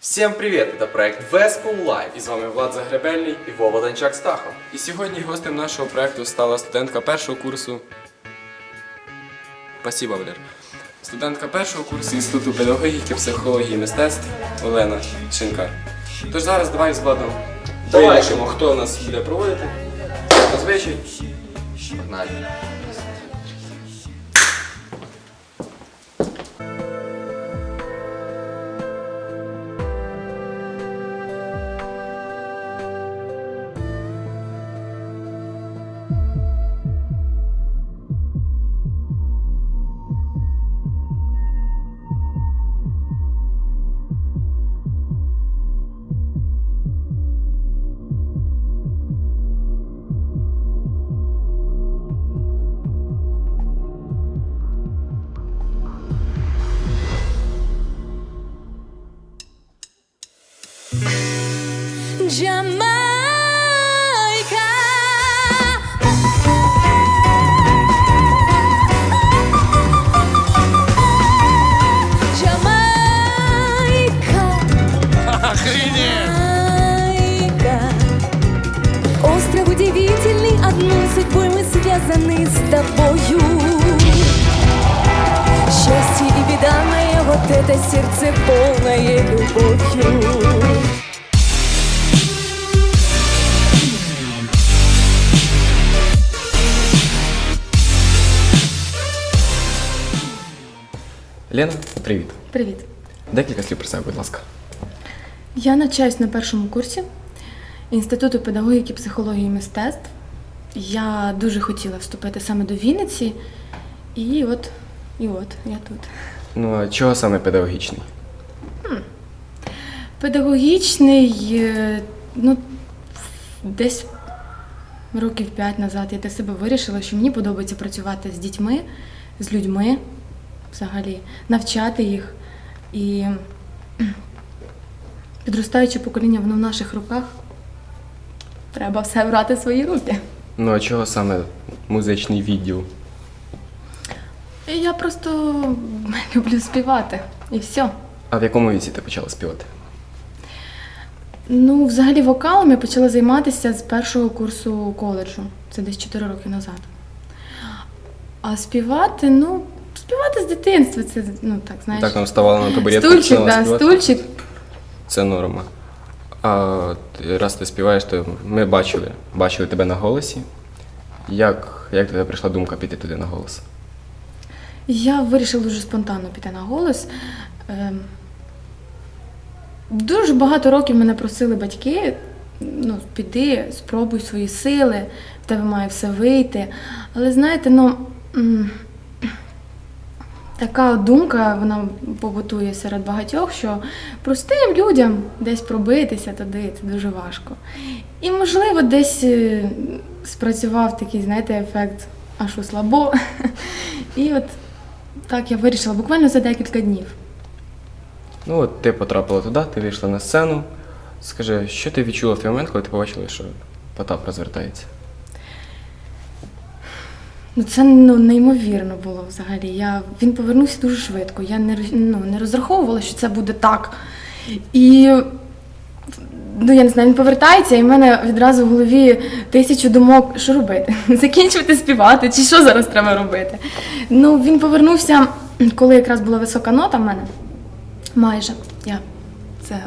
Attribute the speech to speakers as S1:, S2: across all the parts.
S1: Всем привет! Это проект Vespul Live. І з вами Влад Загребельний і Вова Данчак Стахов.
S2: І сьогодні гостем нашого проекту стала студентка першого курсу. Спасибо, Валер. Студентка першого курсу Інституту педагогіки, психології і мистецтв Олена Шинкар. Тож зараз давай з Владом вирішимо, хто у нас буде проводити. Зазвичай.
S1: Погнали.
S3: Это сердце полное любовью.
S2: Лена, привіт.
S4: Привіт.
S2: Декілька слів про себе, будь ласка.
S4: Я навчаюсь на першому курсі Інституту педагогіки, психології і мистецтв. Я дуже хотіла вступити саме до Вінниці, і от, і от я тут.
S2: Ну а чого саме педагогічний?
S4: Педагогічний, е, ну, десь років п'ять назад я для себе вирішила, що мені подобається працювати з дітьми, з людьми, взагалі, навчати їх. І підростаюче покоління, воно в наших руках. Треба все брати в свої руки.
S2: Ну а чого саме музичний відділ?
S4: І я просто люблю співати. І все.
S2: А в якому віці ти почала співати?
S4: Ну, взагалі, вокалом я почала займатися з першого курсу коледжу. Це десь 4 роки назад. А співати, ну, співати з дитинства, це ну так, знаєш.
S2: Так, там вставала на табуретку,
S4: стульчик,
S2: починала
S4: да,
S2: співати?
S4: стульчик.
S2: Це норма. А ти- раз ти співаєш, то ми бачили, бачили тебе на голосі. Як, як тебе прийшла думка піти туди на голос?
S4: Я вирішила дуже спонтанно піти на голос. Ем, Дуже багато років мене просили батьки, ну, піди, спробуй свої сили, в тебе має все вийти. Але знаєте, ну. Така думка, вона побутує серед багатьох, що простим людям десь пробитися туди це дуже важко. І, можливо, десь е, спрацював такий, знаєте, ефект, а що слабо. І от так я вирішила буквально за декілька днів.
S2: Ну от ти потрапила туди, ти вийшла на сцену. Скажи, що ти відчула в той момент, коли ти побачила, що Потап розвертається?
S4: Ну, це ну, неймовірно було взагалі. Я, він повернувся дуже швидко. Я не, ну, не розраховувала, що це буде так. І ну, я не знаю, він повертається, і в мене відразу в голові тисячу думок, що робити? Закінчувати співати, чи що зараз треба робити? Ну, він повернувся, коли якраз була висока нота в мене. Майже. Я це е,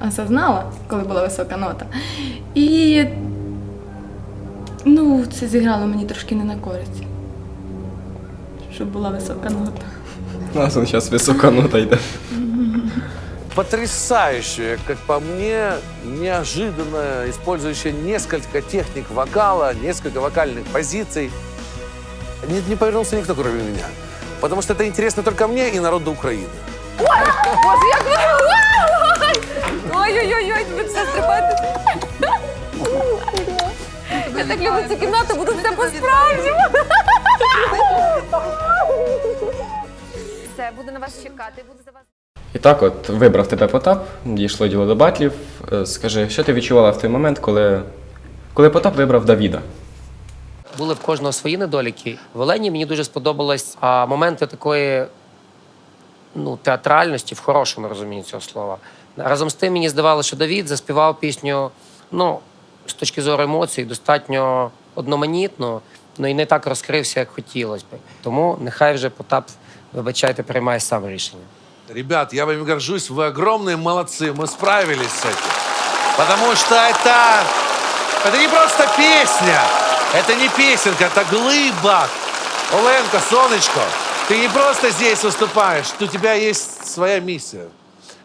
S4: осознала, коли була висока нота. І Ну, це зіграло мені трошки не на користь. Щоб була висока нота.
S2: У нас зараз висока нота йде.
S5: Потрясающая, как по мне, неожиданно, использующая несколько техник вокала, несколько вокальных позиций. Не, не повернулся никто, кроме меня. Потому что это интересно только мне и народу Украины.
S3: Боже, як ви... Ой-ой-ой, ви все. Я так люблю цю кімнату, буду все по-справжньому. Все, буду на вас вас.
S2: І так, от вибрав тебе Потап, дійшло діло до батлів. Е, Скажи, що ти відчувала в той момент, коли, коли Потап вибрав Давіда?
S6: Були в кожного свої недоліки. В Олені мені дуже сподобалось а, моменти такої ну, театральності в хорошому розумінні цього слова. Разом з тим мені здавалося, що Давід заспівав пісню, ну, з точки зору емоцій, достатньо одноманітно, ну і не так розкрився, як хотілося б. Тому нехай вже Потап, вибачайте, приймає сам рішення.
S5: Ребят, я вами горжусь, вы огромные молодцы, мы справились с этим. Потому что это, это не просто песня, это не песенка, это глыба. Оленка, солнышко, ты не просто здесь выступаешь, у тебя есть своя миссия.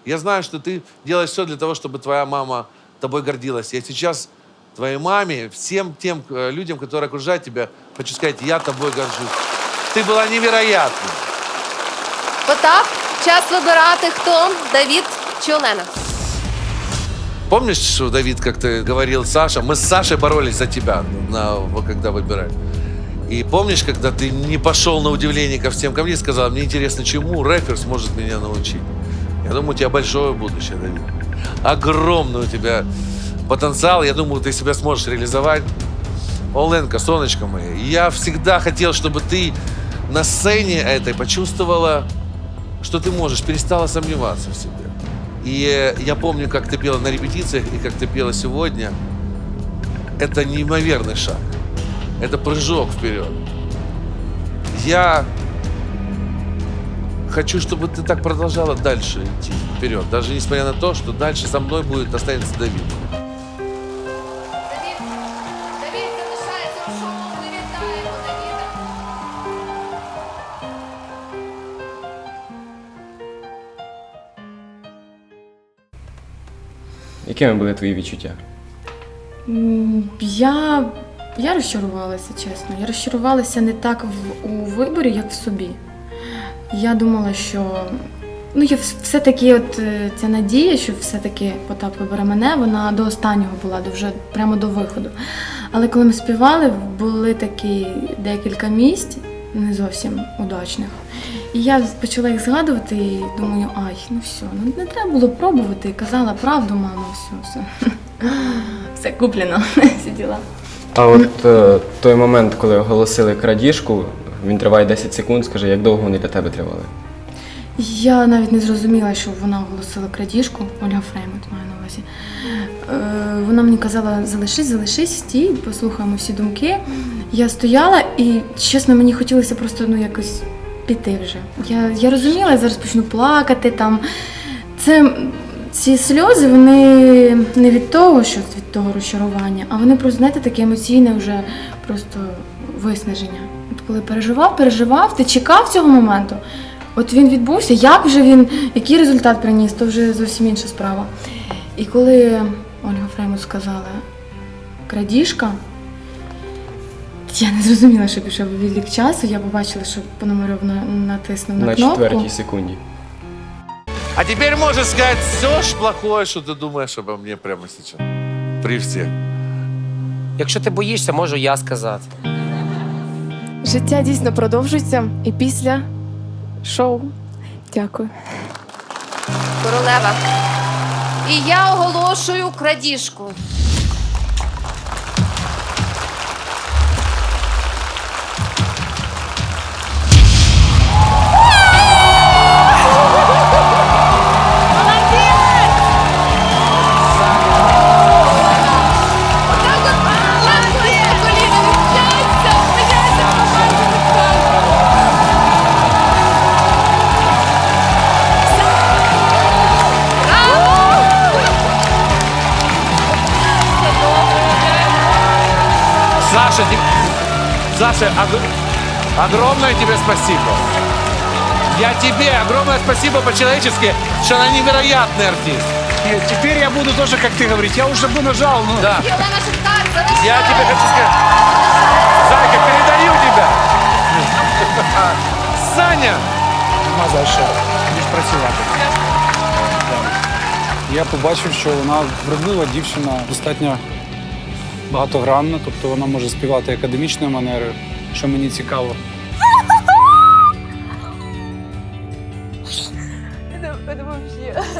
S5: Я знаю, что ты делаешь все для того, чтобы твоя мама тобой гордилась. Я сейчас твоей маме, всем тем э, людям, которые окружают тебя, хочу сказать, я тобой горжусь. Ты была невероятна.
S7: Потап, час вибирати хто Давід чи Олена.
S5: Помнишь, что Давид как-то говорил Саша? Мы с Сашей боролись за тебя, на, когда выбирали. И помнишь, когда ты не пошел на удивление ко всем ко мне и сказал, мне интересно, чему рэпер сможет меня научить? Я думаю, у тебя большое будущее, Давид. Огромный у тебя потенциал. Я думаю, ты себя сможешь реализовать. Оленка, солнышко мое, я всегда хотел, чтобы ты на сцене этой почувствовала, что ты можешь, перестала сомневаться в себе. И э, я помню, как ты пела на репетициях и как ты пела сегодня. Это неимоверный шаг. Это прыжок вперед. Я хочу, чтобы ты так продолжала дальше идти вперед. Даже несмотря на то, что дальше со мной будет останется Давид.
S2: Якими були твої відчуття?
S4: Я, я розчарувалася, чесно. Я розчарувалася не так в, у виборі, як в собі. Я думала, що ну, я все-таки от е, ця надія, що все-таки Потап вибере мене, вона до останнього була, до вже прямо до виходу. Але коли ми співали, були такі декілька місць, не зовсім удачних. І я почала їх згадувати і думаю, ай, ну все, ну не треба було пробувати. Казала правду, мама, все, все. Все куплено, всі діла.
S2: А от е, той момент, коли оголосили крадіжку, він триває 10 секунд. Скажи, як довго вони для тебе тривали?
S4: Я навіть не зрозуміла, що вона оголосила крадіжку. Ольга Фреймут маю на увазі. Е, вона мені казала, залишись, залишись, стій, послухаємо всі думки. Я стояла і, чесно, мені хотілося просто ну, якось піти вже. Я, я розуміла, я зараз почну плакати там. Це ці сльози, вони не від того, що від того розчарування, а вони просто, знаєте, таке емоційне вже просто виснаження. От коли переживав, переживав, ти чекав цього моменту. От він відбувся, як вже він, який результат приніс, то вже зовсім інша справа. І коли Ольга Фреймут сказала крадіжка, я не зрозуміла, що пішов відлік часу. Я побачила, що Пономарьов на- натиснув на,
S2: На
S4: кнопку.
S2: четвертій секунді.
S5: А теперь можешь сказать все ж плохое, что ты думаешь обо мне прямо сейчас. При всех.
S6: Якщо ти боїшся, можу я сказати.
S8: Життя дійсно продовжується і після шоу. Дякую.
S7: Королева. І я оголошую крадіжку.
S5: Саша, ог- огромное тебе спасибо. Я тебе огромное спасибо по-человечески, что она невероятный артист.
S9: Нет, теперь я буду тоже, как ты говорить. Я уже бы нажал, но...
S5: Да.
S7: І Олена Шевкар залишається.
S5: Я тебе хочу сказать. Зайка, передаю тебя. Саня!
S9: Нема за що, ніж працювати. Я побачив, що вона вродлива дівчина, достатньо багатогранна, тобто вона може співати академічною манерою, що мені цікаво.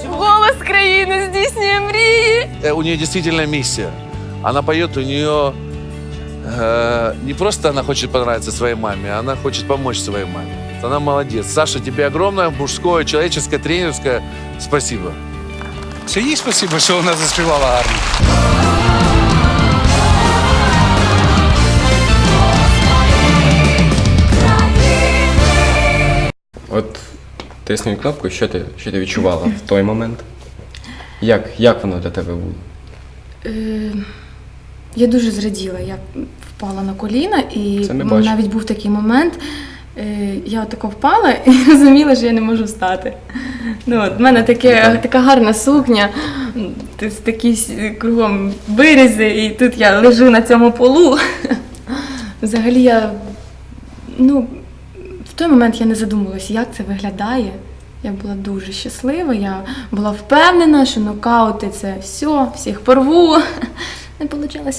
S8: Голос країни здійснює мрії.
S5: Э, У нее действительно миссия. Она поет, у нее э, не просто она хочет понравиться своей маме, она хочет помочь своей маме. Она молодец. Саша, тебе огромное мужское, человеческое, тренерское спасибо.
S9: Це їй спасибо, що вона заспівала гарно.
S2: От тисни кнопку, що ти, що ти відчувала в той момент? Як, як воно для тебе було?
S4: Е, я дуже зраділа. Я впала на коліна, і
S2: Це бачимо.
S4: навіть був такий момент. е, Я отако впала і розуміла, що я не можу встати. Ну, от, в мене таке, така гарна сукня, м, т- такі с- кругом вирізи, і тут я лежу на цьому полу. Взагалі я ну, той момент я не задумувалася, як це виглядає. Я була дуже щаслива, я була впевнена, що нокаути це все, всіх порву. Не вийшло.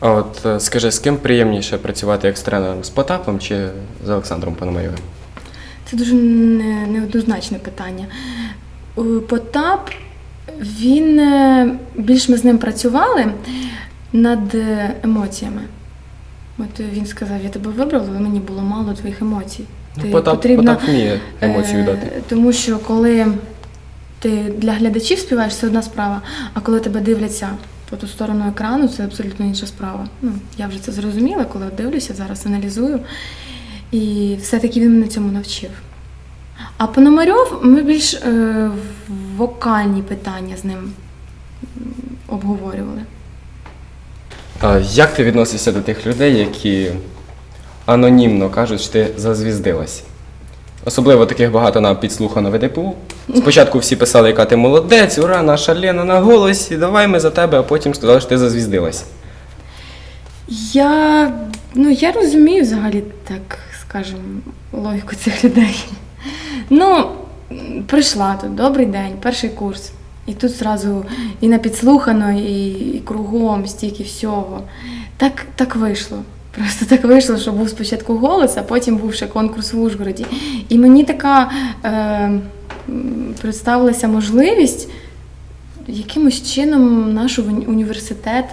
S2: А от е, скажи, з ким приємніше працювати як з тренером? З Потапом чи з Олександром Пономарьовим?
S4: Це дуже не- неоднозначне питання. Е, Потап, він е, більш ми з ним працювали над емоціями. От він сказав, я тебе вибрав, але мені було мало твоїх емоцій.
S2: Ну, Потап, Потап вміє емоцію
S4: Е,
S2: дати.
S4: Тому що коли ти для глядачів співаєш, це одна справа, а коли тебе дивляться по ту сторону екрану, це абсолютно інша справа. Ну, я вже це зрозуміла, коли дивлюся, зараз аналізую. І все-таки він мене цьому навчив. А Пономарьов ми більш е, вокальні питання з ним обговорювали.
S2: Як ти відносишся до тих людей, які анонімно кажуть, що ти зазвіздилась? Особливо таких багато на підслухано в ДПУ. Спочатку всі писали, яка ти молодець, ура, наша Лена на голосі, давай ми за тебе, а потім сказали, що ти зазвіздилась.
S4: Я, ну, я розумію взагалі, так скажемо, логіку цих людей. Ну, прийшла тут, добрий день, перший курс. І тут зразу і на підслухано, і, і кругом стільки всього. Так, так вийшло. Просто так вийшло, що був спочатку голос, а потім був ще конкурс в Ужгороді. І мені така е, представилася можливість якимось чином наш університет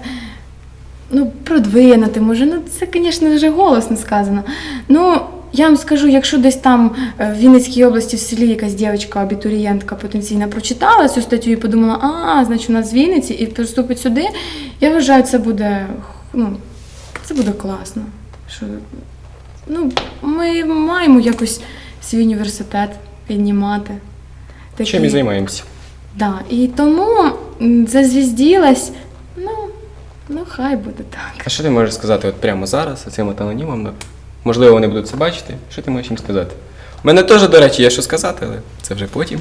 S4: ну, продвинути, може, ну це, звісно, вже голосно сказано. Ну, я вам скажу, якщо десь там е, в Вінницькій області в селі якась дівчинка, абітурієнтка потенційно прочитала цю статтю і подумала, а, значить, у нас з Вінниці і приступить сюди, я вважаю, це буде, ну, це буде класно. Що, ну, ми маємо якось свій університет піднімати.
S2: Чим і займаємося?
S4: Да, і тому зазвізділась, ну, ну хай буде так.
S2: А що ти можеш сказати от прямо зараз, цим от анонімам? Можливо, вони будуть це бачити. Що ти можеш їм сказати? У мене теж, до речі, є що сказати, але це вже потім.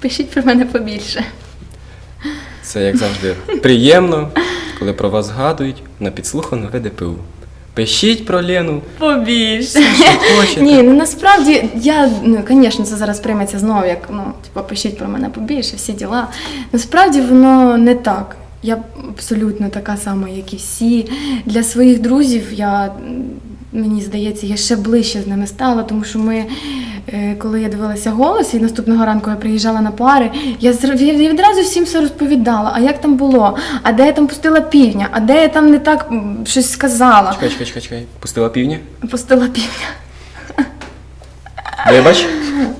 S4: Пишіть про мене побільше.
S2: Це, як завжди, приємно, коли про вас згадують на підслухану ВДПУ. Пишіть про Лену,
S4: Побільше.
S2: хочете.
S4: Ні, ну насправді я, ну, звісно, це зараз прийметься знову, як ну, типу, пишіть про мене побільше, всі діла. Насправді воно не так. Я абсолютно така сама, як і всі. Для своїх друзів я, мені здається, я ще ближче з ними стала, тому що ми, е, коли я дивилася голос, і наступного ранку я приїжджала на пари, я відразу всім все розповідала, а як там було, а де я там пустила півня, а де я там не так щось сказала.
S2: Чекай, чекай, чекай, чекай. Пустила півня?
S4: Пустила півня.
S2: Вибач,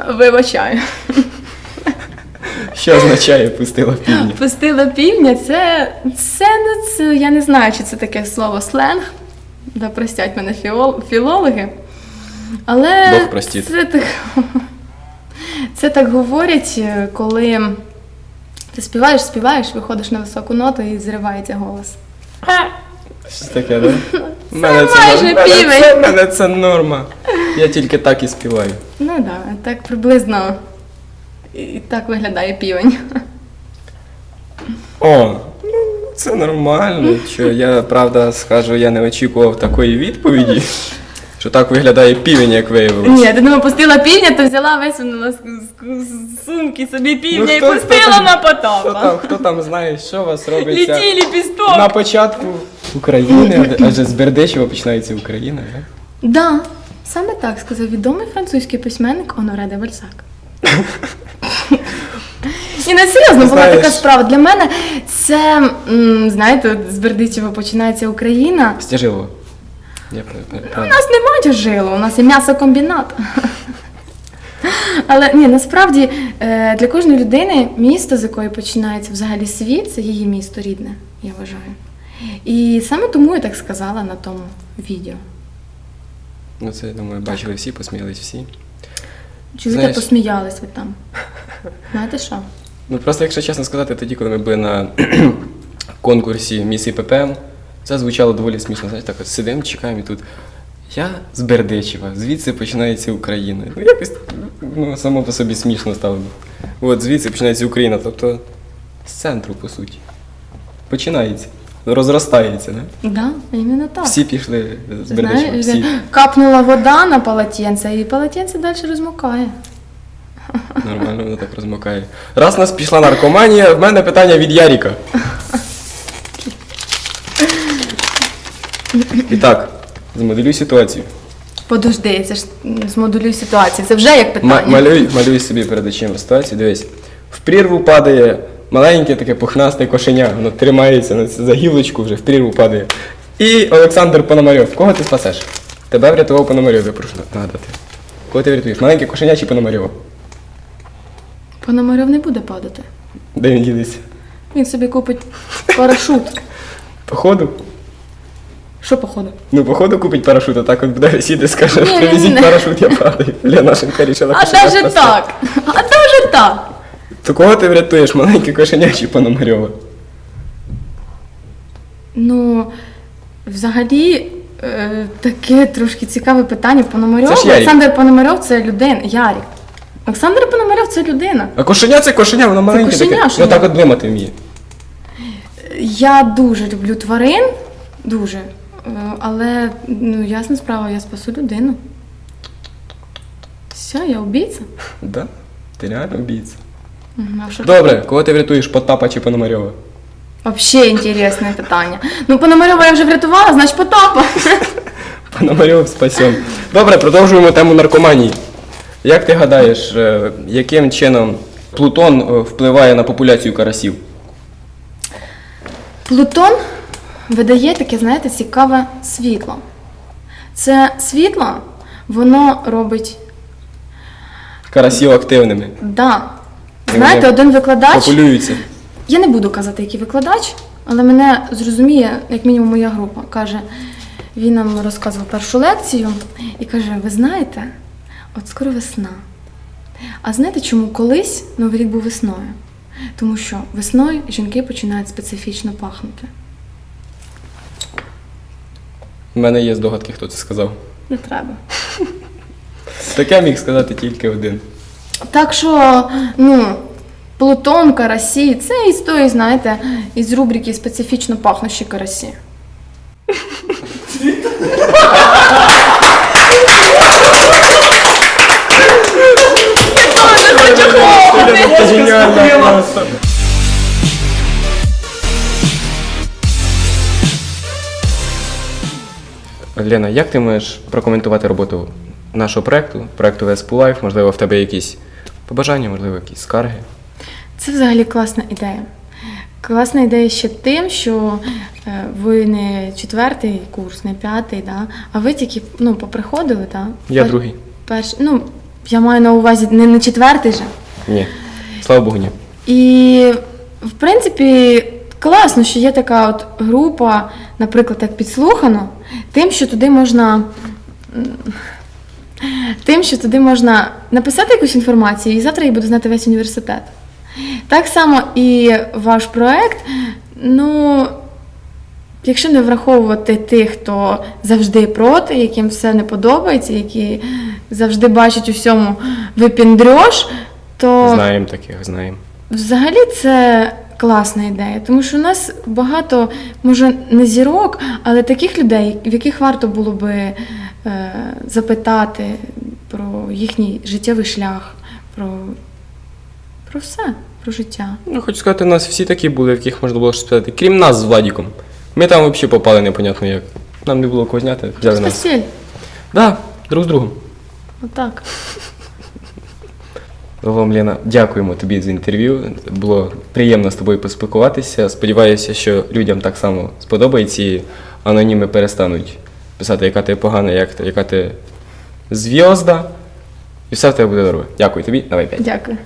S4: Вибачаю.
S2: що означає пустила півня?
S4: Пустила півня, це, це, ну, це, я не знаю, чи це таке слово сленг. Да простять мене фіол, філологи. Але
S2: Бог.
S4: Це так, це так говорять, е, коли ти співаєш, співаєш, виходиш на високу ноту і зривається голос.
S2: Щось таке, да? У мене
S4: майже
S2: норм- мене
S4: півень.
S2: це, мене це норма. Я тільки так і співаю.
S4: Ну так, да, так приблизно і так виглядає півень.
S2: О, ну це нормально. Що я правда скажу, я не очікував такої відповіді. Що так виглядає півень, як виявилось.
S4: Ні, ти думаю, пустила півня, то взяла висунула з, з- з сумки собі півня і
S2: Ну, хто-
S4: пустила
S2: хто там-
S4: на
S2: Хто там, хто там знає, що у вас робиться
S4: Літі ліпісток.
S2: на початку України, адже з Бердичева починається Україна, так?
S4: Да, саме так сказав відомий французький письменник Оноре де Бальзак. І не серйозно була
S2: Знаєш-
S4: така справа. Для мене це, м, знаєте, з Бердичева починається Україна.
S2: Стяжило. Я
S4: У нас немає жилу, у нас є м'ясокомбінат. Але ні, насправді е, для кожної людини місто, з якої починається взагалі світ, це її місто рідне, я вважаю. І саме тому я так сказала на тому відео.
S2: Ну це, я думаю, бачили всі, посміялись всі.
S4: Чуєте,
S2: Знаєш-
S4: посміялись ви там. Знаєте що?
S2: Ну просто, якщо чесно сказати, тоді, коли ми були на конкурсі Міс ІППМ, це звучало доволі смішно. Знаєш, так от сидимо, чекаємо і тут. Я з Бердичева, звідси починається Україна. Ну, якось ну, само по собі смішно стало. От звідси починається Україна, тобто з центру, по суті. Починається. Розростається, не?
S4: Да, іменно так.
S2: Всі пішли з Бердичева.
S4: знаєш,
S2: Всі.
S4: капнула вода на полотенце, і полотенце далі розмокає.
S2: Нормально воно так розмокає. Раз у нас пішла наркоманія, в мене питання від Яріка. І так, змоделюй ситуацію.
S4: Подожди, це ж м, змодулюй ситуацію. Це вже як питання.
S2: малюй, малюй собі перед очима ситуацію. Дивись. В прірву падає маленьке таке пухнасте кошеня, воно тримається на ц- за гілочку вже в прірву падає. І Олександр Пономарьов. Кого ти спасеш? Тебе врятував Пономарьов, я прошу нагадати. Кого ти врятуєш? Маленьке кошеня чи Пономарьова?
S4: Пономарьов не буде падати.
S2: Де він ділиться?
S4: Він собі купить парашут.
S2: Походу?
S4: Що походу?
S2: Ну, походу купить парашут, а так от буде висіти, скаже,
S4: Ні, ні,
S2: привезіть парашут, я падаю. Лена Шинка рішила
S4: А
S2: кошеня
S4: даже так. А даже так.
S2: То кого ти врятуєш, маленьке кошеня чи Пономарьова?
S4: Ну, взагалі, е, таке трошки цікаве питання. Пономарьов.
S2: Це ж Ярик.
S4: Олександр Пономарьов це людина. Ярик. Олександр Пономарьов це людина.
S2: А кошеня це кошеня, воно маленьке
S4: кошеня,
S2: таке.
S4: що
S2: Ну
S4: ні?
S2: так от блимати вміє.
S4: Я дуже люблю тварин, дуже. Е, Але ну, ясна справа, я спасу людину. Все, я убійця.
S2: Да? Ти реально бійця.
S4: Мгм, а що
S2: Добре, кого ти врятуєш, Потапа чи Пономарьова?
S4: Вообще інтересне питання. Ну, Пономарьова я вже врятувала, значить Потапа.
S2: Пономарьов спасен. Добре, продовжуємо тему наркоманії. Як ти гадаєш, е, яким чином Плутон е, впливає на популяцію карасів?
S4: Плутон видає таке, знаєте, цікаве світло. Це світло, воно робить.
S2: Карасів активними.
S4: Да. Знаєте, один викладач.
S2: Популюються.
S4: Я не буду казати, який викладач, але мене зрозуміє, як мінімум, моя група. Каже, він нам розказував першу лекцію і каже: ви знаєте, от скоро весна. А знаєте, чому колись Новий рік був весною? Тому що весною жінки починають специфічно пахнути.
S2: У мене є здогадки, хто це сказав.
S4: Не треба.
S2: Таке міг сказати тільки один.
S4: Так що, ну, Плутон, карасі, це із тої, знаєте, із рубрики специфічно пахнущі карасі.
S2: Геніально просто. Лена, як ти можеш прокоментувати роботу нашого проекту, проекту VSP Life? Можливо, в тебе якісь побажання, можливо, якісь скарги?
S4: Це взагалі класна ідея. Класна ідея ще тим, що е, ви не четвертий курс, не п'ятий, да? а ви тільки ну, поприходили, да?
S2: Я
S4: Пер-
S2: другий.
S4: Перш, ну, я маю на увазі не, не четвертий же.
S2: Ні. Слава Богу, ні.
S4: І, в принципі, класно, що є така от група, наприклад, як підслухано, тим, що туди можна. Тим, що туди можна написати якусь інформацію, і завтра її буде знати весь університет. Так само і ваш проект. Ну, якщо не враховувати тих, хто завжди проти, яким все не подобається, які завжди бачать у всьому випіндрьош, то
S2: Знаємо таких, знаємо.
S4: Взагалі це класна ідея, тому що у нас багато, може, не зірок, але таких людей, в яких варто було би е, запитати про їхній життєвий шлях, про, про все, про життя.
S2: Ну, хочу сказати, у нас всі такі були, в яких можна було щось спитати. Крім нас з Владіком. Ми там взагалі попали непонятно як. Нам не було кого зняти, взяли нас.
S4: Постіль.
S2: Да, друг з другом.
S4: Отак.
S2: Вам, Лена, дякуємо тобі за інтерв'ю. Було приємно з тобою поспілкуватися. Сподіваюся, що людям так само сподобається і аноніми перестануть писати, яка ти погана, як яка ти зв'язда. І все в тебе буде добре. Дякую тобі, давай п'ять.
S4: Дякую.